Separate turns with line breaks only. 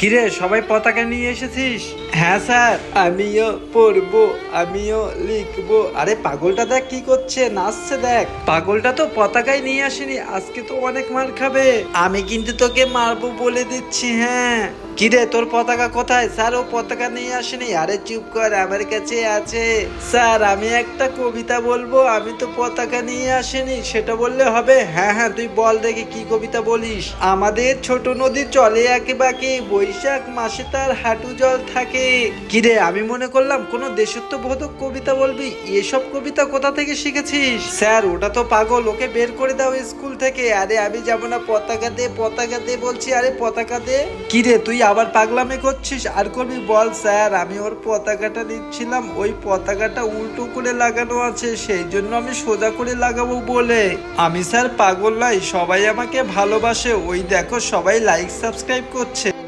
কিরে সবাই পতাকা নিয়ে এসেছিস? হ্যাঁ স্যার আমিও পড়ব আমিও লিখব। আরে পাগলটা দেখ কি করছে নাচছে দেখ। পাগলটা তো পতাকায় নিয়ে আসেনি আজকে তো অনেক মার খাবে। আমি কিন্তু তোকে মারবো বলে দিচ্ছি হ্যাঁ। কিরে, তোর পতাকা কোথায়? স্যার, ও পতাকা নিয়ে আসেনি। আরে চুপ কর, আমার কাছে আছে। স্যার, আমি একটা কবিতা বলব। আমি তো পতাকা নিয়ে আসেনি, সেটা বললে হবে। হ্যাঁ হ্যাঁ তুই বল দেখি কি কবিতা বলিস। আমাদের ছোট নদী চলে একে বাকে বৈশাখ মাসে তার হাঁটু জল থাকে। কিরে, আমি মনে করলাম কোনো দেশত্ববোধক কবিতা বলবি? এসব কবিতা কোথা থেকে শিখেছিস? স্যার, ওটা তো পাগল, ওকে বের করে দাও স্কুল থেকে। আরে, আমি যাব না, পতাকা দে পতাকা দে বলছি। আরে, পতাকা দে। কিরে, তুই আবার পাগলামি করছিস? আর করবি বল স্যার, আমি ওর পতাকাটা নিচ্ছিলাম, ওই পতাকাটা উল্টো করে লাগানো আছে, সেই জন্য আমি সোজা করে লাগাবো বলে। আমি স্যার পাগল নাই, সবাই আমাকে ভালোবাসে, ওই দেখো সবাই লাইক সাবস্ক্রাইব করছে।